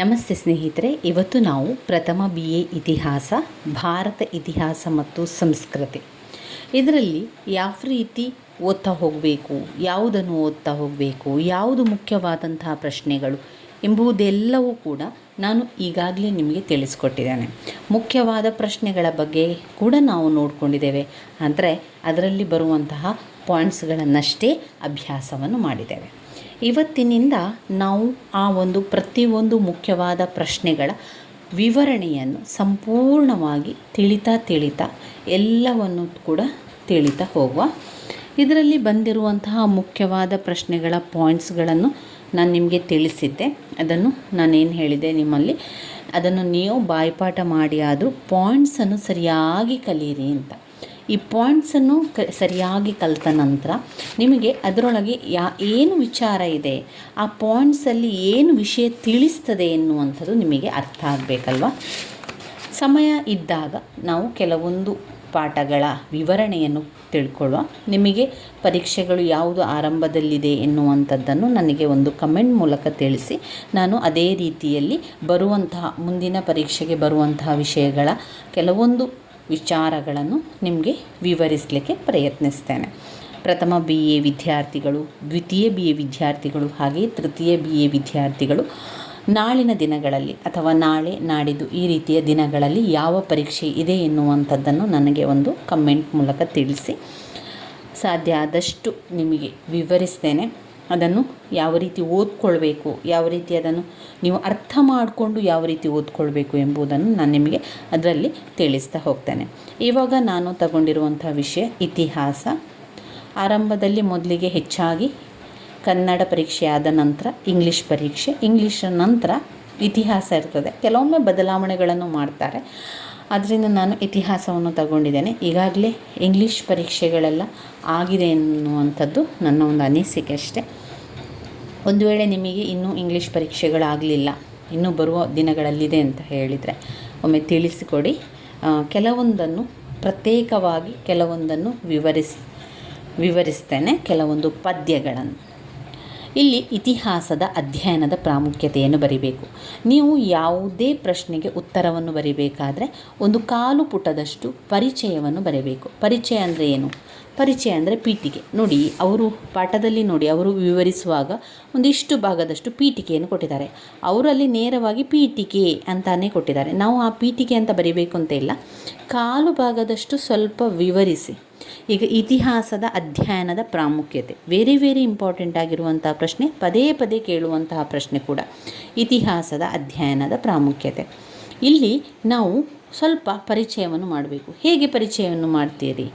ನಮಸ್ತೆ ಸ್ನೇಹಿತರೆ, ಇವತ್ತು ನಾವು ಪ್ರಥಮ ಬಿ ಎ ಇತಿಹಾಸ, ಭಾರತ ಇತಿಹಾಸ ಮತ್ತು ಸಂಸ್ಕೃತಿ. ಇದರಲ್ಲಿ ಯಾವ ರೀತಿ ಓದ್ತಾ ಹೋಗಬೇಕು, ಯಾವುದನ್ನು ಓದ್ತಾ ಹೋಗಬೇಕು, ಯಾವುದು ಮುಖ್ಯವಾದಂತಹ ಪ್ರಶ್ನೆಗಳು ಎಂಬುದೆಲ್ಲವೂ ಕೂಡ ನಾನು ಈಗಾಗಲೇ ನಿಮಗೆ ತಿಳಿಸ್ಕೊಟ್ಟಿದ್ದೇನೆ. ಮುಖ್ಯವಾದ ಪ್ರಶ್ನೆಗಳ ಬಗ್ಗೆ ಕೂಡ ನಾವು ನೋಡಿಕೊಂಡಿದ್ದೇವೆ. ಅಂದರೆ ಅದರಲ್ಲಿ ಬರುವಂತಹ ಪಾಯಿಂಟ್ಸ್ಗಳನ್ನಷ್ಟೇ ಅಭ್ಯಾಸವನ್ನು ಮಾಡಿದ್ದೇವೆ. ಇವತ್ತಿನಿಂದ ನಾವು ಆ ಒಂದು ಪ್ರತಿಯೊಂದು ಮುಖ್ಯವಾದ ಪ್ರಶ್ನೆಗಳ ವಿವರಣೆಯನ್ನು ಸಂಪೂರ್ಣವಾಗಿ ತಿಳಿತಾ ತಿಳಿತಾ ಎಲ್ಲವನ್ನು ಕೂಡ ತಿಳಿತಾ ಹೋಗುವ. ಇದರಲ್ಲಿ ಬಂದಿರುವಂತಹ ಮುಖ್ಯವಾದ ಪ್ರಶ್ನೆಗಳ ಪಾಯಿಂಟ್ಸ್ಗಳನ್ನು ನಾನು ನಿಮಗೆ ತಿಳಿಸಿದ್ದೆ. ಅದನ್ನು ನಾನೇನು ಹೇಳಿದೆ ನಿಮ್ಮಲ್ಲಿ? ಅದನ್ನು ನೀವು ಬಾಯ್ಪಾಠ ಮಾಡಿ ಆದರೂ ಪಾಯಿಂಟ್ಸನ್ನು ಸರಿಯಾಗಿ ಕಲಿಯಿರಿ ಅಂತ. ಈ ಪಾಯಿಂಟ್ಸನ್ನು ಕ, ಸರಿಯಾಗಿ ಕಲಿತ ನಂತರ ನಿಮಗೆ ಅದರೊಳಗೆ ಯಾ, ಏನು ವಿಚಾರ ಇದೆ? ಆ ಪಾಯಿಂಟ್ಸಲ್ಲಿ ಏನು ವಿಷಯ ತಿಳಿಸ್ತದೆ ಎನ್ನುವಂಥದ್ದು ನಿಮಗೆ ಅರ್ಥ ಆಗಬೇಕಲ್ವ? ಸಮಯ ಇದ್ದಾಗ ನಾವು ಕೆಲವೊಂದು ಪಾಠಗಳ ವಿವರಣೆಯನ್ನು ತಿಳ್ಕೊಳ್ಳುವ. ನಿಮಗೆ ಪರೀಕ್ಷೆಗಳು ಯಾವುದು ಆರಂಭದಲ್ಲಿದೆ ಎನ್ನುವಂಥದ್ದನ್ನು ನನಗೆ ಒಂದು ಕಮೆಂಟ್ ಮೂಲಕ ತಿಳಿಸಿ. ನಾನು ಅದೇ ರೀತಿಯಲ್ಲಿ ಬರುವಂತಹ, ಮುಂದಿನ ಪರೀಕ್ಷೆಗೆ ಬರುವಂತಹ ವಿಷಯಗಳ ಕೆಲವೊಂದು ವಿಚಾರಗಳನ್ನು ನಿಮಗೆ ವಿವರಿಸಲಿಕ್ಕೆ ಪ್ರಯತ್ನಿಸ್ತೇನೆ. ಪ್ರಥಮ ಬಿ ಎ ವಿದ್ಯಾರ್ಥಿಗಳು, ದ್ವಿತೀಯ ಬಿ ಎ ವಿದ್ಯಾರ್ಥಿಗಳು ಹಾಗೆಯೇ ತೃತೀಯ ಬಿ ಎ ವಿದ್ಯಾರ್ಥಿಗಳು ನಾಳಿನ ದಿನಗಳಲ್ಲಿ ಅಥವಾ ನಾಳೆ ನಾಡಿದ್ದು ಈ ರೀತಿಯ ದಿನಗಳಲ್ಲಿ ಯಾವ ಪರೀಕ್ಷೆ ಇದೆ ಎನ್ನುವಂಥದ್ದನ್ನು ನನಗೆ ಒಂದು ಕಮೆಂಟ್ ಮೂಲಕ ತಿಳಿಸಿ. ಸಾಧ್ಯ ಆದಷ್ಟು ನಿಮಗೆ ವಿವರಿಸ್ತೇನೆ. ಅದನ್ನು ಯಾವ ರೀತಿ ಓದ್ಕೊಳ್ಬೇಕು, ಯಾವ ರೀತಿ ಅದನ್ನು ನೀವು ಅರ್ಥ ಮಾಡಿಕೊಂಡು ಯಾವ ರೀತಿ ಓದ್ಕೊಳ್ಬೇಕು ಎಂಬುದನ್ನು ನಾನು ನಿಮಗೆ ಅದರಲ್ಲಿ ತಿಳಿಸ್ತಾ ಹೋಗ್ತೇನೆ. ಇವಾಗ ನಾನು ತಗೊಂಡಿರುವಂಥ ವಿಷಯ ಇತಿಹಾಸ. ಆರಂಭದಲ್ಲಿ ಮೊದಲಿಗೆ ಹೆಚ್ಚಾಗಿ ಕನ್ನಡ ಪರೀಕ್ಷೆ ಆದ ನಂತರ ಇಂಗ್ಲೀಷ್ ಪರೀಕ್ಷೆ, ಇಂಗ್ಲೀಷ್ ನಂತರ ಇತಿಹಾಸ ಇರ್ತದೆ. ಕೆಲವೊಮ್ಮೆ ಬದಲಾವಣೆಗಳನ್ನು ಮಾಡ್ತಾರೆ. ಅದರಿಂದ ನಾನು ಇತಿಹಾಸವನ್ನು ತಗೊಂಡಿದ್ದೇನೆ. ಈಗಾಗಲೇ ಇಂಗ್ಲೀಷ್ ಪರೀಕ್ಷೆಗಳೆಲ್ಲ ಆಗಿದೆ ಎನ್ನುವಂಥದ್ದು ನನ್ನ ಒಂದು ಅನಿಸಿಕೆ ಅಷ್ಟೆ. ಒಂದು ವೇಳೆ ನಿಮಗೆ ಇನ್ನೂ ಇಂಗ್ಲೀಷ್ ಪರೀಕ್ಷೆಗಳಾಗಲಿಲ್ಲ, ಇನ್ನೂ ಬರುವ ದಿನಗಳಲ್ಲಿದೆ ಅಂತ ಹೇಳಿದರೆ ಒಮ್ಮೆ ತಿಳಿಸಿಕೊಡಿ. ಕೆಲವೊಂದನ್ನು ಪ್ರತ್ಯೇಕವಾಗಿ ಕೆಲವೊಂದನ್ನು ವಿವರಿಸ್, ವಿವರಿಸ್ತೇನೆ. ಕೆಲವೊಂದು ಪದ್ಯಗಳನ್ನು. ಇಲ್ಲಿ ಇತಿಹಾಸದ ಅಧ್ಯಯನದ ಪ್ರಾಮುಖ್ಯತೆಯನ್ನು ಬರಿಬೇಕು. ನೀವು ಯಾವುದೇ ಪ್ರಶ್ನೆಗೆ ಉತ್ತರವನ್ನು ಬರಿಬೇಕಾದರೆ ಒಂದು ಕಾಲು ಪುಟದಷ್ಟು ಪರಿಚಯವನ್ನು ಬರೀಬೇಕು. ಪರಿಚಯ ಅಂದರೆ ಏನು? ಪರಿಚಯ ಅಂದರೆ ಪೀಠಿಕೆ ನೋಡಿ, ಅವರು ಪಾಠದಲ್ಲಿ ನೋಡಿ, ಅವರು ವಿವರಿಸುವಾಗ ಒಂದಿಷ್ಟು ಭಾಗದಷ್ಟು ಪೀಠಿಕೆಯನ್ನು ಕೊಟ್ಟಿದ್ದಾರೆ. ಅವರಲ್ಲಿ ನೇರವಾಗಿ ಪೀಠಿಕೆ ಅಂತಾನೇ ಕೊಟ್ಟಿದ್ದಾರೆ. ನಾವು ಆ ಪೀಠಿಕೆ ಅಂತ ಬರೀಬೇಕು ಅಂತ ಇಲ್ಲ. ಕಾಲು ಭಾಗದಷ್ಟು ಸ್ವಲ್ಪ ವಿವರಿಸಿ. ಈಗ ಇತಿಹಾಸದ ಅಧ್ಯಯನದ ಪ್ರಾಮುಖ್ಯತೆ. ವೆರಿ ವೆರಿ ಇಂಪಾರ್ಟೆಂಟ್ ಆಗಿರುವಂತಹ ಪ್ರಶ್ನೆ, ಪದೇ ಪದೇ ಕೇಳುವಂತಹ ಪ್ರಶ್ನೆ ಕೂಡ ಇತಿಹಾಸದ ಅಧ್ಯಯನದ ಪ್ರಾಮುಖ್ಯತೆ. ಇಲ್ಲಿ ನಾವು ಸ್ವಲ್ಪ ಪರಿಚಯವನ್ನು ಮಾಡಬೇಕು. ಹೇಗೆ ಪರಿಚಯವನ್ನು ಮಾಡ್ತೀರಿ?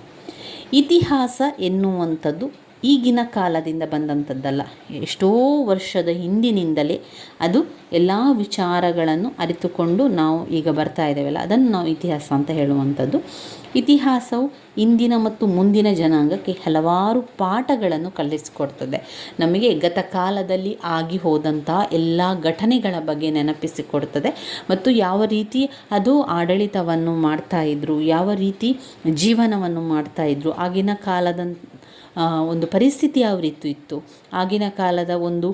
ಇತಿಹಾಸ ಎನ್ನುವಂಥದ್ದು ಈಗಿನ ಕಾಲದಿಂದ ಬಂದಂಥದ್ದಲ್ಲ. ಎಷ್ಟೋ ವರ್ಷದ ಹಿಂದಿನಿಂದಲೇ ಅದು ಎಲ್ಲ ವಿಚಾರಗಳನ್ನು ಅರಿತುಕೊಂಡು ನಾವು ಈಗ ಬರ್ತಾ ಇದ್ದೇವಲ್ಲ. ಅದನ್ನು ನಾವು ಇತಿಹಾಸ ಅಂತ ಹೇಳುವಂಥದ್ದು. ಇತಿಹಾಸವು ಇಂದಿನ ಮತ್ತು ಮುಂದಿನ ಜನಾಂಗಕ್ಕೆ ಹಲವಾರು ಪಾಠಗಳನ್ನು ಕಲಿಸಿಕೊಡ್ತದೆ. ನಮಗೆ ಗತಕಾಲದಲ್ಲಿ ಆಗಿ ಹೋದಂಥ ಎಲ್ಲ ಘಟನೆಗಳ ಬಗ್ಗೆ ನೆನಪಿಸಿಕೊಡ್ತದೆ. ಮತ್ತು ಯಾವ ರೀತಿ ಅದು ಆಡಳಿತವನ್ನು ಮಾಡ್ತಾಯಿದ್ರು ಯಾವ ರೀತಿ ಜೀವನವನ್ನು ಮಾಡ್ತಾಯಿದ್ರು ಆಗಿನ ಕಾಲದ ಒಂದು ಪರಿಸ್ಥಿತಿ ಯಾವ ರೀತಿ ಇತ್ತು? ಆಗಿನ ಕಾಲದ ಒಂದು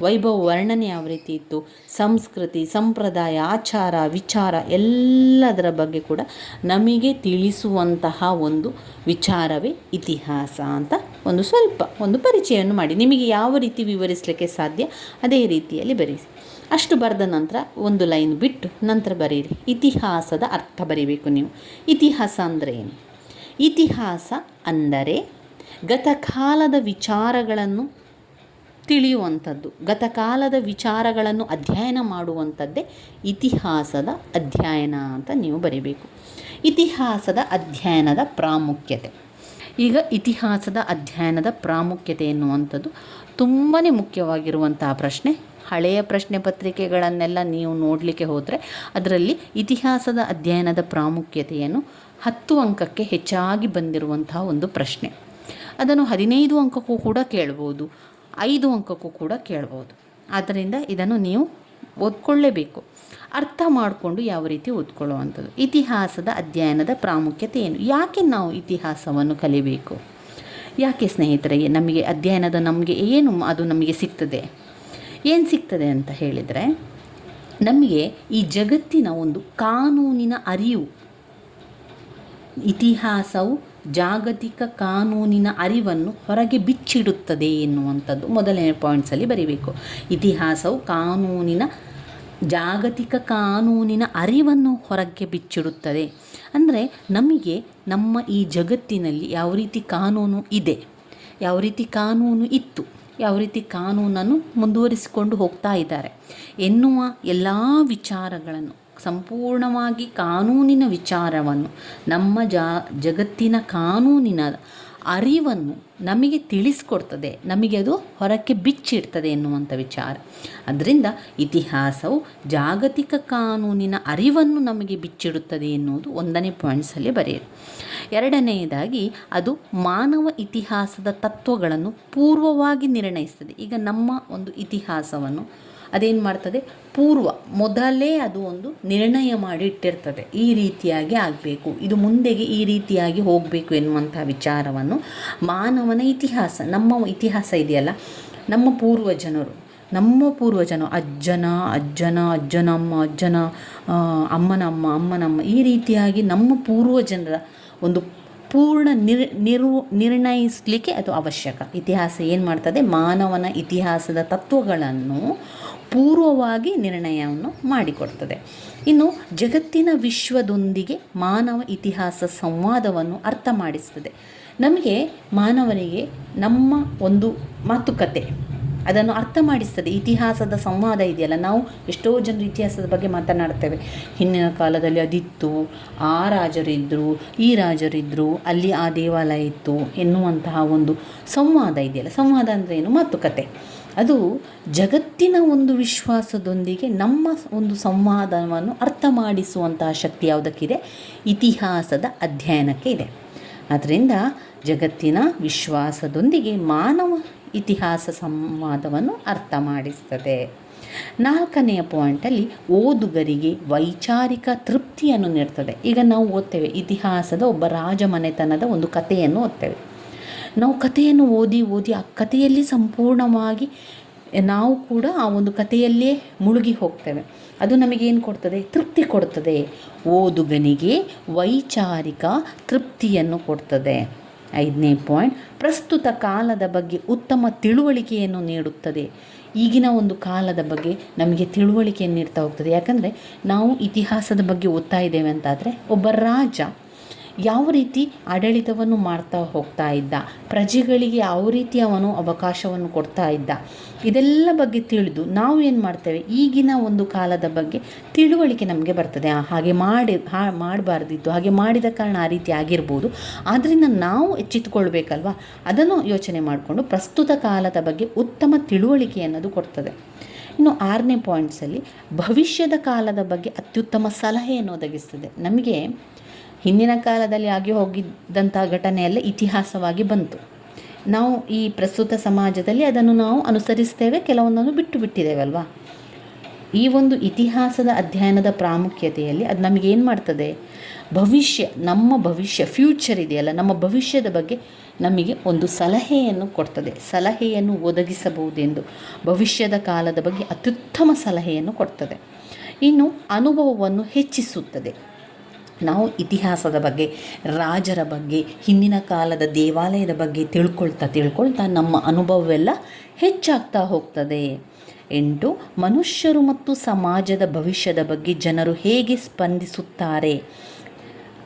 ವೈಭವ ವರ್ಣನೆ ಯಾವ ರೀತಿ ಇತ್ತು? ಸಂಸ್ಕೃತಿ, ಸಂಪ್ರದಾಯ, ಆಚಾರ, ವಿಚಾರ ಎಲ್ಲದರ ಬಗ್ಗೆ ಕೂಡ ನಮಗೆ ತಿಳಿಸುವಂತಹ ಒಂದು ವಿಚಾರವೇ ಇತಿಹಾಸ ಅಂತ ಒಂದು ಸ್ವಲ್ಪ ಒಂದು ಪರಿಚಯವನ್ನು ಮಾಡಿ. ನಿಮಗೆ ಯಾವ ರೀತಿ ವಿವರಿಸಲಿಕ್ಕೆ ಸಾಧ್ಯ? ಅದೇ ರೀತಿಯಲ್ಲಿ ಬರೆಸಿ ಅಷ್ಟು ಬರೆದ ನಂತರ ಒಂದು ಲೈನ್ ಬಿಟ್ಟು ನಂತರ ಬರೀರಿ. ಇತಿಹಾಸದ ಅರ್ಥ ಬರೀಬೇಕು ನೀವು. ಇತಿಹಾಸ ಅಂದರೆ ಏನು? ಇತಿಹಾಸ ಅಂದರೆ ಗತಕಾಲದ ವಿಚಾರಗಳನ್ನು ತಿಳಿಯುವಂಥದ್ದು, ಗತಕಾಲದ ವಿಚಾರಗಳನ್ನು ಅಧ್ಯಯನ ಮಾಡುವಂಥದ್ದೇ ಇತಿಹಾಸದ ಅಧ್ಯಯನ ಅಂತ ನೀವು ಬರೀಬೇಕು. ಇತಿಹಾಸದ ಅಧ್ಯಯನದ ಪ್ರಾಮುಖ್ಯತೆ. ಈಗ ಇತಿಹಾಸದ ಅಧ್ಯಯನದ ಪ್ರಾಮುಖ್ಯತೆ ಎನ್ನುವಂಥದ್ದು ತುಂಬಾ ಮುಖ್ಯವಾಗಿರುವಂತಹ ಪ್ರಶ್ನೆ. ಹಳೆಯ ಪ್ರಶ್ನೆ ಪತ್ರಿಕೆಗಳನ್ನೆಲ್ಲ ನೀವು ನೋಡಲಿಕ್ಕೆ ಹೋದರೆ ಅದರಲ್ಲಿ ಇತಿಹಾಸದ ಅಧ್ಯಯನದ ಪ್ರಾಮುಖ್ಯತೆಯನ್ನು ಹತ್ತು ಅಂಕಕ್ಕೆ ಹೆಚ್ಚಾಗಿ ಬಂದಿರುವಂತಹ ಒಂದು ಪ್ರಶ್ನೆ. ಅದನ್ನು ಹದಿನೈದು ಅಂಕಕ್ಕೂ ಕೂಡ ಕೇಳ್ಬೋದು, ಐದು ಅಂಕಕ್ಕೂ ಕೂಡ ಕೇಳ್ಬೋದು. ಆದ್ದರಿಂದ ಇದನ್ನು ನೀವು ಓದ್ಕೊಳ್ಳೇಬೇಕು. ಅರ್ಥ ಮಾಡಿಕೊಂಡು ಯಾವ ರೀತಿ ಓದ್ಕೊಳ್ಳುವಂಥದ್ದು. ಇತಿಹಾಸದ ಅಧ್ಯಯನದ ಪ್ರಾಮುಖ್ಯತೆ ಏನು? ಯಾಕೆ ನಾವು ಇತಿಹಾಸವನ್ನು ಕಲಿಬೇಕು? ಯಾಕೆ ಸ್ನೇಹಿತರೆ, ನಮಗೆ ಅಧ್ಯಯನದ ನಮಗೆ ಏನು ಅದು ನಮಗೆ ಸಿಗ್ತದೆ? ಏನು ಸಿಗ್ತದೆ ಅಂತ ಹೇಳಿದರೆ, ನಮಗೆ ಈ ಜಗತ್ತಿನ ಒಂದು ಕಾನೂನಿನ ಅರಿವು, ಇತಿಹಾಸವು ಜಾಗತಿಕ ಕಾನೂನಿನ ಅರಿವನ್ನು ಹೊರಗೆ ಬಿಚ್ಚಿಡುತ್ತದೆ ಎನ್ನುವಂಥದ್ದು ಮೊದಲನೇ ಪಾಯಿಂಟ್ಸಲ್ಲಿ ಬರೀಬೇಕು. ಇತಿಹಾಸವು ಕಾನೂನಿನ, ಜಾಗತಿಕ ಕಾನೂನಿನ ಅರಿವನ್ನು ಹೊರಗೆ ಬಿಚ್ಚಿಡುತ್ತದೆ. ಅಂದರೆ ನಮಗೆ ನಮ್ಮ ಈ ಜಗತ್ತಿನಲ್ಲಿ ಯಾವ ರೀತಿ ಕಾನೂನು ಇದೆ, ಯಾವ ರೀತಿ ಕಾನೂನು ಇತ್ತು, ಯಾವ ರೀತಿ ಕಾನೂನನ್ನು ಮುಂದುವರಿಸಿಕೊಂಡು ಹೋಗ್ತಾ ಇದ್ದಾರೆ ಎನ್ನುವ ಎಲ್ಲ ವಿಚಾರಗಳನ್ನು ಸಂಪೂರ್ಣವಾಗಿ ಕಾನೂನಿನ ವಿಚಾರವನ್ನು, ನಮ್ಮ ಜಾ, ಜಗತ್ತಿನ ಕಾನೂನಿನ ಅರಿವನ್ನು ನಮಗೆ ತಿಳಿಸ್ಕೊಡ್ತದೆ. ನಮಗೆ ಅದು ಹೊರಕ್ಕೆ ಬಿಚ್ಚಿಡ್ತದೆ ಎನ್ನುವಂಥ ವಿಚಾರ. ಅದರಿಂದ ಇತಿಹಾಸವು ಜಾಗತಿಕ ಕಾನೂನಿನ ಅರಿವನ್ನು ನಮಗೆ ಬಿಚ್ಚಿಡುತ್ತದೆ ಎನ್ನುವುದು ಒಂದನೇ ಪಾಯಿಂಟ್ಸಲ್ಲಿ ಬರೆಯಲು. ಎರಡನೆಯದಾಗಿ, ಅದು ಮಾನವ ಇತಿಹಾಸದ ತತ್ವಗಳನ್ನು ಪೂರ್ವವಾಗಿ ನಿರ್ಣಯಿಸ್ತದೆ. ಈಗ ನಮ್ಮ ಒಂದು ಇತಿಹಾಸವನ್ನು ಅದೇನು ಮಾಡ್ತದೆ? ಪೂರ್ವ, ಮೊದಲೇ ಅದು ಒಂದು ನಿರ್ಣಯ ಮಾಡಿ ಇಟ್ಟಿರ್ತದೆ ಈ ರೀತಿಯಾಗಿ ಆಗಬೇಕು. ಇದು ಮುಂದೆಗೆ ಈ ರೀತಿಯಾಗಿ ಹೋಗಬೇಕು ಎನ್ನುವಂಥ ವಿಚಾರವನ್ನು ಮಾನವನ ಇತಿಹಾಸ, ನಮ್ಮ ಇತಿಹಾಸ ಇದೆಯಲ್ಲ? ನಮ್ಮ ಪೂರ್ವಜನರು, ನಮ್ಮ ಪೂರ್ವಜನ ಅಜ್ಜನ ಅಜ್ಜನ, ಅಜ್ಜನಮ್ಮ, ಅಜ್ಜನ ಅಮ್ಮನಮ್ಮ ಅಮ್ಮನಮ್ಮ ಈ ರೀತಿಯಾಗಿ ನಮ್ಮ ಪೂರ್ವಜನರ ಒಂದು ಪೂರ್ಣ ನಿರ್, ನಿರು, ನಿರ್ಣಯಿಸಲಿಕ್ಕೆ ಅದು ಅವಶ್ಯಕ. ಇತಿಹಾಸ ಏನು ಮಾಡ್ತದೆ? ಮಾನವನ ಇತಿಹಾಸದ ತತ್ವಗಳನ್ನು ಪೂರ್ವವಾಗಿ ನಿರ್ಣಯವನ್ನು ಮಾಡಿಕೊಡ್ತದೆ. ಇನ್ನು ಜಗತ್ತಿನ ವಿಶ್ವದೊಂದಿಗೆ ಮಾನವ ಇತಿಹಾಸ ಸಂವಾದವನ್ನು ಅರ್ಥ ಮಾಡಿಸ್ತದೆ ನಮಗೆ ಮಾನವನಿಗೆ ನಮ್ಮ ಒಂದು ಮಾತುಕತೆ. ಅದನ್ನು ಅರ್ಥ ಮಾಡಿಸ್ತದೆ. ಇತಿಹಾಸದ ಸಂವಾದ ಇದೆಯಲ್ಲ, ನಾವು ಎಷ್ಟೋ ಜನರು ಇತಿಹಾಸದ ಬಗ್ಗೆ ಮಾತನಾಡ್ತೇವೆ. ಹಿಂದಿನ ಕಾಲದಲ್ಲಿ ಅದಿತ್ತು, ಆ ರಾಜರಿದ್ದರು ಈ ರಾಜರಿದ್ದರು ಅಲ್ಲಿ ಆ ದೇವಾಲಯ ಇತ್ತು ಎನ್ನುವಂತಹ ಒಂದು ಸಂವಾದ ಇದೆಯಲ್ಲ. ಸಂವಾದ ಅಂದರೆ ಏನು? ಮಾತುಕತೆ. ಅದು ಜಗತ್ತಿನ ಒಂದು ವಿಶ್ವಾಸದೊಂದಿಗೆ ನಮ್ಮ ಒಂದು ಸಂವಾದವನ್ನು ಅರ್ಥ ಮಾಡಿಸುವಂತಹ ಶಕ್ತಿ ಯಾವುದಕ್ಕಿದೆ? ಇತಿಹಾಸದ ಅಧ್ಯಯನಕ್ಕೆ ಇದೆ. ಅದರಿಂದ ಜಗತ್ತಿನ ವಿಶ್ವಾಸದೊಂದಿಗೆ ಮಾನವ ಇತಿಹಾಸ ಸಂವಾದವನ್ನು ಅರ್ಥ ಮಾಡಿಸ್ತದೆ. ನಾಲ್ಕನೆಯ ಪಾಯಿಂಟಲ್ಲಿ ಓದುಗರಿಗೆ ವೈಚಾರಿಕ ತೃಪ್ತಿಯನ್ನು ನೀಡ್ತದೆ. ಈಗ ನಾವು ಓದ್ತೇವೆ, ಇತಿಹಾಸದ ಒಬ್ಬ ರಾಜಮನೆತನದ ಒಂದು ಕಥೆಯನ್ನು ಓದ್ತೇವೆ. ನಾವು ಕಥೆಯನ್ನು ಓದಿ ಓದಿ ಆ ಕಥೆಯಲ್ಲಿ ಸಂಪೂರ್ಣವಾಗಿ ನಾವು ಕೂಡ ಆ ಒಂದು ಕಥೆಯಲ್ಲೇ ಮುಳುಗಿ ಹೋಗ್ತೇವೆ. ಅದು ನಮಗೇನು ಕೊಡ್ತದೆ? ತೃಪ್ತಿ ಕೊಡ್ತದೆ. ಓದುಗನಿಗೆ ವೈಚಾರಿಕ ತೃಪ್ತಿಯನ್ನು ಕೊಡ್ತದೆ. ಐದನೇ ಪಾಯಿಂಟ್, ಪ್ರಸ್ತುತ ಕಾಲದ ಬಗ್ಗೆ ಉತ್ತಮ ತಿಳುವಳಿಕೆಯನ್ನು ನೀಡುತ್ತದೆ. ಈಗಿನ ಒಂದು ಕಾಲದ ಬಗ್ಗೆ ನಮಗೆ ತಿಳುವಳಿಕೆಯನ್ನು ನೀಡ್ತಾ ಹೋಗ್ತದೆ. ಯಾಕಂದರೆ ನಾವು ಇತಿಹಾಸದ ಬಗ್ಗೆ ಓದ್ತಾ ಇದ್ದೇವೆ ಅಂತಾದರೆ, ಒಬ್ಬ ರಾಜ ಯಾವ ರೀತಿ ಆಡಳಿತವನ್ನು ಮಾಡ್ತಾ ಹೋಗ್ತಾ ಇದ್ದ, ಪ್ರಜೆಗಳಿಗೆ ಯಾವ ರೀತಿ ಅವನು ಅವಕಾಶವನ್ನು ಕೊಡ್ತಾ ಇದ್ದ, ಇದೆಲ್ಲ ಬಗ್ಗೆ ತಿಳಿದು ನಾವು ಏನು ಮಾಡ್ತೇವೆ? ಈಗಿನ ಒಂದು ಕಾಲದ ಬಗ್ಗೆ ತಿಳುವಳಿಕೆ ನಮಗೆ ಬರ್ತದೆ. ಹಾಗೆ ಮಾಡಿ, ಹಾ, ಮಾಡಬಾರ್ದಿತ್ತು, ಹಾಗೆ ಮಾಡಿದ ಕಾರಣ ಆ ರೀತಿ ಆಗಿರ್ಬೋದು. ಆದ್ದರಿಂದ ನಾವು ಎಚ್ಚೆತ್ತುಕೊಳ್ಬೇಕಲ್ವ ಅದನ್ನು ಯೋಚನೆ ಮಾಡಿಕೊಂಡು ಪ್ರಸ್ತುತ ಕಾಲದ ಬಗ್ಗೆ ಉತ್ತಮ ತಿಳುವಳಿಕೆ ಅನ್ನೋದು ಕೊಡ್ತದೆ. ಇನ್ನು ಆರನೇ ಪಾಯಿಂಟ್ಸಲ್ಲಿ ಭವಿಷ್ಯದ ಕಾಲದ ಬಗ್ಗೆ ಅತ್ಯುತ್ತಮ ಸಲಹೆಯನ್ನು ಒದಗಿಸ್ತದೆ ನಮಗೆ ಹಿಂದಿನ ಕಾಲದಲ್ಲಿ ಆಗಿ ಹೋಗಿದ್ದಂಥ ಘಟನೆಯೆಲ್ಲ ಇತಿಹಾಸವಾಗಿ ಬಂತು. ನಾವು ಈ ಪ್ರಸ್ತುತ ಸಮಾಜದಲ್ಲಿ ಅದನ್ನು ನಾವು ಅನುಸರಿಸ್ತೇವೆ, ಕೆಲವೊಂದನ್ನು ಬಿಟ್ಟು ಬಿಟ್ಟಿದ್ದೇವಲ್ವಾ ಈ ಒಂದು ಇತಿಹಾಸದ ಅಧ್ಯಯನದ ಪ್ರಾಮುಖ್ಯತೆಯಲ್ಲಿ ಅದು ನಮಗೇನು ಮಾಡ್ತದೆ? ಭವಿಷ್ಯ, ನಮ್ಮ ಭವಿಷ್ಯ, ಫ್ಯೂಚರ್ ಇದೆಯಲ್ಲ, ನಮ್ಮ ಭವಿಷ್ಯದ ಬಗ್ಗೆ ನಮಗೆ ಒಂದು ಸಲಹೆಯನ್ನು ಕೊಡ್ತದೆ. ಸಲಹೆಯನ್ನು ಒದಗಿಸಬಹುದೆಂದು ಭವಿಷ್ಯದ ಕಾಲದ ಬಗ್ಗೆ ಅತ್ಯುತ್ತಮ ಸಲಹೆಯನ್ನು ಕೊಡ್ತದೆ. ಇನ್ನು ಅನುಭವವನ್ನು ಹೆಚ್ಚಿಸುತ್ತದೆ. ನಾವು ಇತಿಹಾಸದ ಬಗ್ಗೆ, ರಾಜರ ಬಗ್ಗೆ, ಹಿಂದಿನ ಕಾಲದ ದೇವಾಲಯದ ಬಗ್ಗೆ ತಿಳ್ಕೊಳ್ತಾ ತಿಳ್ಕೊಳ್ತಾ ನಮ್ಮ ಅನುಭವವೆಲ್ಲ ಹೆಚ್ಚಾಗ್ತಾ ಹೋಗ್ತದೆ. ಎಂಟು, ಮನುಷ್ಯರು ಮತ್ತು ಸಮಾಜದ ಭವಿಷ್ಯದ ಬಗ್ಗೆ ಜನರು ಹೇಗೆ ಸ್ಪಂದಿಸುತ್ತಾರೆ?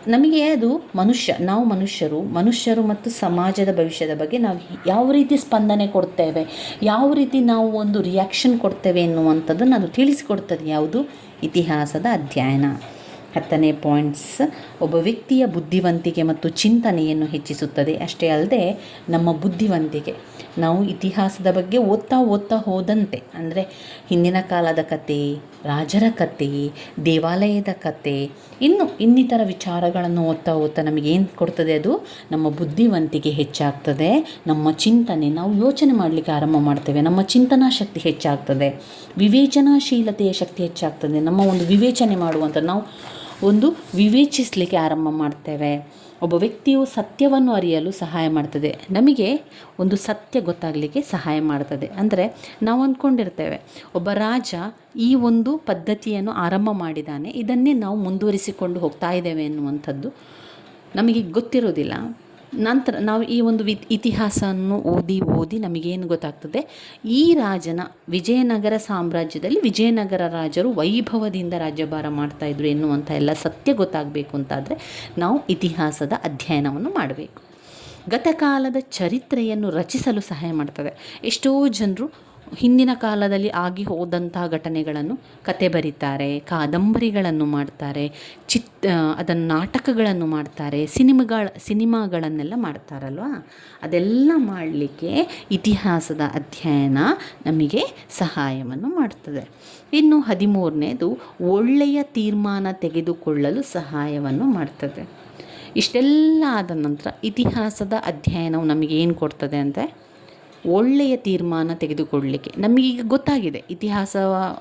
ನಮಗೆ ಅದು ಮನುಷ್ಯ, ನಾವು ಮನುಷ್ಯರು ಮನುಷ್ಯರು ಮತ್ತು ಸಮಾಜದ ಭವಿಷ್ಯದ ಬಗ್ಗೆ ನಾವು ಯಾವ ರೀತಿ ಸ್ಪಂದನೆ ಕೊಡ್ತೇವೆ, ಯಾವ ರೀತಿ ನಾವು ಒಂದು ರಿಯಾಕ್ಷನ್ ಕೊಡ್ತೇವೆ ಎನ್ನುವಂಥದ್ದನ್ನು ಅದು ತಿಳಿಸಿಕೊಡ್ತದೆ. ಯಾವುದು? ಇತಿಹಾಸದ ಅಧ್ಯಯನ. ಹತ್ತನೇ ಪಾಯಿಂಟ್ಸ್ ಒಬ್ಬ ವ್ಯಕ್ತಿಯ ಬುದ್ಧಿವಂತಿಕೆ ಮತ್ತು ಚಿಂತನೆಯನ್ನು ಹೆಚ್ಚಿಸುತ್ತದೆ. ಅಷ್ಟೇ ಅಲ್ಲದೆ ನಮ್ಮ ಬುದ್ಧಿವಂತಿಕೆ. ನಾವು ಇತಿಹಾಸದ ಬಗ್ಗೆ ಓದ್ತಾ ಓದ್ತಾ ಹೋದಂತೆ, ಅಂದರೆ ಹಿಂದಿನ ಕಾಲದ ಕತೆ, ರಾಜರ ಕತೆ, ದೇವಾಲಯದ ಕತೆ, ಇನ್ನು ಇನ್ನಿತರ ವಿಚಾರಗಳನ್ನು ಓದ್ತಾ ಓದ್ತಾ ನಮಗೇನು ಕೊಡ್ತದೆ ಅದು? ನಮ್ಮ ಬುದ್ಧಿವಂತಿಕೆ ಹೆಚ್ಚಾಗ್ತದೆ. ನಮ್ಮ ಚಿಂತನೆ, ನಾವು ಯೋಚನೆ ಮಾಡಲಿಕ್ಕೆ ಆರಂಭ ಮಾಡ್ತೇವೆ. ನಮ್ಮ ಚಿಂತನಾ ಶಕ್ತಿ ಹೆಚ್ಚಾಗ್ತದೆ. ವಿವೇಚನಾಶೀಲತೆಯ ಶಕ್ತಿ ಹೆಚ್ಚಾಗ್ತದೆ. ನಮ್ಮ ಒಂದು ವಿವೇಚನೆ ಮಾಡುವಂಥ ನಾವು ಒಂದು ವಿವೇಚಿಸಲಿಕ್ಕೆ ಆರಂಭ ಮಾಡ್ತೇವೆ. ಒಬ್ಬ ವ್ಯಕ್ತಿಯು ಸತ್ಯವನ್ನು ಅರಿಯಲು ಸಹಾಯ ಮಾಡ್ತದೆ. ನಮಗೆ ಒಂದು ಸತ್ಯ ಗೊತ್ತಾಗಲಿಕ್ಕೆ ಸಹಾಯ ಮಾಡ್ತದೆ. ಅಂದರೆ ನಾವು ಅಂದ್ಕೊಂಡಿರ್ತೇವೆ ಒಬ್ಬ ರಾಜ ಈ ಒಂದು ಪದ್ಧತಿಯನ್ನು ಆರಂಭ ಮಾಡಿದ್ದಾನೆ ಇದನ್ನೇ ನಾವು ಮುಂದುವರಿಸಿಕೊಂಡು ಹೋಗ್ತಾ ಇದ್ದೇವೆ ಎನ್ನುವಂಥದ್ದು ನಮಗೆ ಗೊತ್ತಿರೋದಿಲ್ಲ. ನಂತರ ನಾವು ಈ ಒಂದು ವಿ ಇತಿಹಾಸವನ್ನು ಓದಿ ಓದಿ ನಮಗೇನು ಗೊತ್ತಾಗ್ತದೆ? ಈ ರಾಜನ ವಿಜಯನಗರ ಸಾಮ್ರಾಜ್ಯದಲ್ಲಿ ವಿಜಯನಗರ ರಾಜರು ವೈಭವದಿಂದ ರಾಜ್ಯಭಾರ ಮಾಡ್ತಾಯಿದ್ರು ಎನ್ನುವಂಥ ಎಲ್ಲ ಸತ್ಯ ಗೊತ್ತಾಗಬೇಕು ಅಂತಾದರೆ ನಾವು ಇತಿಹಾಸದ ಅಧ್ಯಯನವನ್ನು ಮಾಡಬೇಕು. ಗತಕಾಲದ ಚರಿತ್ರೆಯನ್ನು ರಚಿಸಲು ಸಹಾಯ ಮಾಡ್ತದೆ. ಎಷ್ಟೋ ಜನರು ಹಿಂದಿನ ಕಾಲದಲ್ಲಿ ಆಗಿ ಹೋದಂತಹ ಘಟನೆಗಳನ್ನು ಕತೆ ಬರೀತಾರೆ, ಕಾದಂಬರಿಗಳನ್ನು ಮಾಡ್ತಾರೆ, ಚಿತ್ ಅದನ್ನು ನಾಟಕಗಳನ್ನು ಮಾಡ್ತಾರೆ, ಸಿನಿಮಾಗಳ, ಸಿನಿಮಾಗಳನ್ನೆಲ್ಲ ಮಾಡ್ತಾರಲ್ವಾ? ಅದೆಲ್ಲ ಮಾಡಲಿಕ್ಕೆ ಇತಿಹಾಸದ ಅಧ್ಯಯನ ನಮಗೆ ಸಹಾಯವನ್ನು ಮಾಡ್ತದೆ. ಇನ್ನು ಹದಿಮೂರನೇದು ಒಳ್ಳೆಯ ತೀರ್ಮಾನ ತೆಗೆದುಕೊಳ್ಳಲು ಸಹಾಯವನ್ನು ಮಾಡ್ತದೆ. ಇಷ್ಟೆಲ್ಲ ಆದ ನಂತರ ಇತಿಹಾಸದ ಅಧ್ಯಯನವು ನಮಗೆ ಏನು ಕೊಡ್ತದೆ ಅಂದರೆ ಒಳ್ಳೆಯ ತೀರ್ಮಾನ ತೆಗೆದುಕೊಳ್ಳಲಿಕ್ಕೆ ನಮಗೀಗ ಗೊತ್ತಾಗಿದೆ, ಇತಿಹಾಸ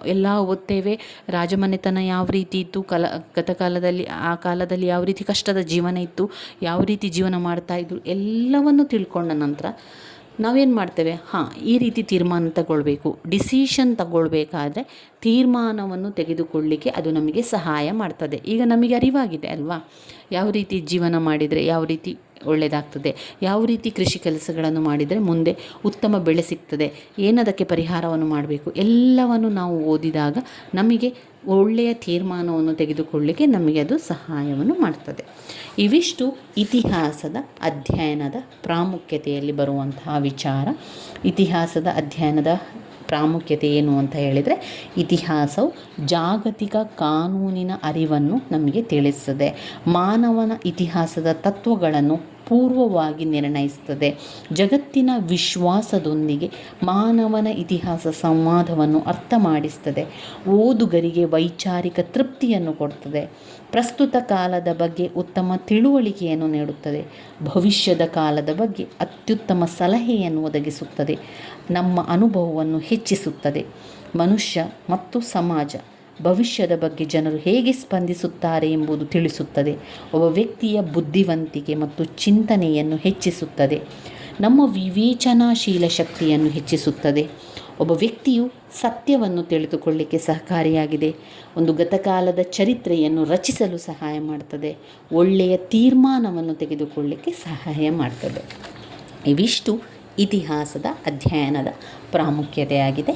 ಎಲ್ಲ ಓದ್ತೇವೆ, ರಾಜಮನೆತನ ಯಾವ ರೀತಿ ಇತ್ತು, ಕಲ, ಗತಕಾಲದಲ್ಲಿ, ಆ ಕಾಲದಲ್ಲಿ ಯಾವ ರೀತಿ ಕಷ್ಟದ ಜೀವನ ಇತ್ತು, ಯಾವ ರೀತಿ ಜೀವನ ಮಾಡ್ತಾಯಿದ್ರು ಎಲ್ಲವನ್ನು ತಿಳ್ಕೊಂಡ ನಂತರ ನಾವೇನು ಮಾಡ್ತೇವೆ? ಹಾಂ, ಈ ರೀತಿ ತೀರ್ಮಾನ ತಗೊಳ್ಬೇಕು. ಡಿಸಿಷನ್ ತಗೊಳ್ಬೇಕಾದ್ರೆ ತೀರ್ಮಾನವನ್ನು ತೆಗೆದುಕೊಳ್ಳಲಿಕ್ಕೆ ಅದು ನಮಗೆ ಸಹಾಯ ಮಾಡ್ತದೆ. ಈಗ ನಮಗೆ ಅರಿವಾಗಿದೆ ಅಲ್ವಾ? ಯಾವ ರೀತಿ ಜೀವನ ಮಾಡಿದರೆ, ಯಾವ ರೀತಿ ಒಳ್ಳೆಯದಾಗ್ತದೆ ಯಾವ ರೀತಿ ಕೃಷಿ ಕೆಲಸಗಳನ್ನು ಮಾಡಿದರೆ ಮುಂದೆ ಉತ್ತಮ ಬೆಳೆ ಸಿಗ್ತದೆ, ಏನದಕ್ಕೆ ಪರಿಹಾರವನ್ನು ಮಾಡಬೇಕು, ಎಲ್ಲವನ್ನು ನಾವು ಓದಿದಾಗ ನಮಗೆ ಒಳ್ಳೆಯ ತೀರ್ಮಾನವನ್ನು ತೆಗೆದುಕೊಳ್ಳಿಕ್ಕೆ ನಮಗೆ ಅದು ಸಹಾಯವನ್ನು ಮಾಡ್ತದೆ. ಇವಿಷ್ಟು ಇತಿಹಾಸದ ಅಧ್ಯಯನದ ಪ್ರಾಮುಖ್ಯತೆಯಲ್ಲಿ ಬರುವಂತಹ ವಿಚಾರ. ಇತಿಹಾಸದ ಅಧ್ಯಯನದ ಪ್ರಾಮುಖ್ಯತೆ ಏನು ಅಂತ ಹೇಳಿದರೆ ಇತಿಹಾಸವು ಜಾಗತಿಕ ಕಾನೂನಿನ ಅರಿವನ್ನು ನಮಗೆ ತಿಳಿಸ್ತದೆ. ಮಾನವನ ಇತಿಹಾಸದ ತತ್ವಗಳನ್ನು ಪೂರ್ವವಾಗಿ ನಿರ್ಣಯಿಸ್ತದೆ. ಜಗತ್ತಿನ ವಿಶ್ವಾಸದೊಂದಿಗೆ ಮಾನವನ ಇತಿಹಾಸ ಸಂವಾದವನ್ನು ಅರ್ಥ ಮಾಡಿಸ್ತದೆ. ಓದುಗರಿಗೆ ವೈಚಾರಿಕ ತೃಪ್ತಿಯನ್ನು ಕೊಡ್ತದೆ. ಪ್ರಸ್ತುತ ಕಾಲದ ಬಗ್ಗೆ ಉತ್ತಮ ತಿಳುವಳಿಕೆಯನ್ನು ನೀಡುತ್ತದೆ. ಭವಿಷ್ಯದ ಕಾಲದ ಬಗ್ಗೆ ಅತ್ಯುತ್ತಮ ಸಲಹೆಯನ್ನು ಒದಗಿಸುತ್ತದೆ. ನಮ್ಮ ಅನುಭವವನ್ನು ಹೆಚ್ಚಿಸುತ್ತದೆ. ಮನುಷ್ಯ ಮತ್ತು ಸಮಾಜ, ಭವಿಷ್ಯದ ಬಗ್ಗೆ ಜನರು ಹೇಗೆ ಸ್ಪಂದಿಸುತ್ತಾರೆ ಎಂಬುದು ತಿಳಿಸುತ್ತದೆ. ಒಬ್ಬ ವ್ಯಕ್ತಿಯ ಬುದ್ಧಿವಂತಿಕೆ ಮತ್ತು ಚಿಂತನೆಯನ್ನು ಹೆಚ್ಚಿಸುತ್ತದೆ. ನಮ್ಮ ವಿವೇಚನಾಶೀಲ ಶಕ್ತಿಯನ್ನು ಹೆಚ್ಚಿಸುತ್ತದೆ. ಒಬ್ಬ ವ್ಯಕ್ತಿಯು ಸತ್ಯವನ್ನು ತಿಳಿದುಕೊಳ್ಳಿಕ್ಕೆ ಸಹಕಾರಿಯಾಗಿದೆ. ಒಂದು ಗತಕಾಲದ ಚರಿತ್ರೆಯನ್ನು ರಚಿಸಲು ಸಹಾಯ ಮಾಡ್ತದೆ. ಒಳ್ಳೆಯ ತೀರ್ಮಾನವನ್ನು ತೆಗೆದುಕೊಳ್ಳಿಕ್ಕೆ ಸಹಾಯ ಮಾಡ್ತದೆ. ಇವಿಷ್ಟು ಇತಿಹಾಸದ ಅಧ್ಯಯನದ ಪ್ರಾಮುಖ್ಯತೆಯಾಗಿದೆ.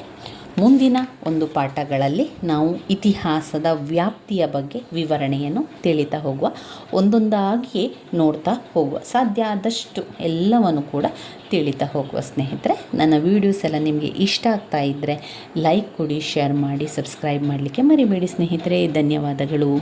ಮುಂದಿನ ಒಂದು ಪಾಠಗಳಲ್ಲಿ ನಾವು ಇತಿಹಾಸದ ವ್ಯಾಪ್ತಿಯ ಬಗ್ಗೆ ವಿವರಣೆಯನ್ನು ತಿಳಿತಾ ಹೋಗುವ ಒಂದೊಂದಾಗಿ ನೋಡ್ತಾ ಹೋಗುವ, ಸಾಧ್ಯ ಆದಷ್ಟು ಎಲ್ಲವನ್ನು ಕೂಡ ತಿಳಿತಾ ಹೋಗುವ ಸ್ನೇಹಿತರೆ, ನನ್ನ ವೀಡಿಯೋಸ್ ಎಲ್ಲ ನಿಮಗೆ ಇಷ್ಟ ಆಗ್ತಾ ಇದ್ದರೆ ಲೈಕ್ ಕೊಡಿ ಶೇರ್ ಮಾಡಿ ಸಬ್ಸ್ಕ್ರೈಬ್ ಮಾಡಲಿಕ್ಕೆ ಮರಿಬೇಡಿ ಸ್ನೇಹಿತರೆ. ಧನ್ಯವಾದಗಳು.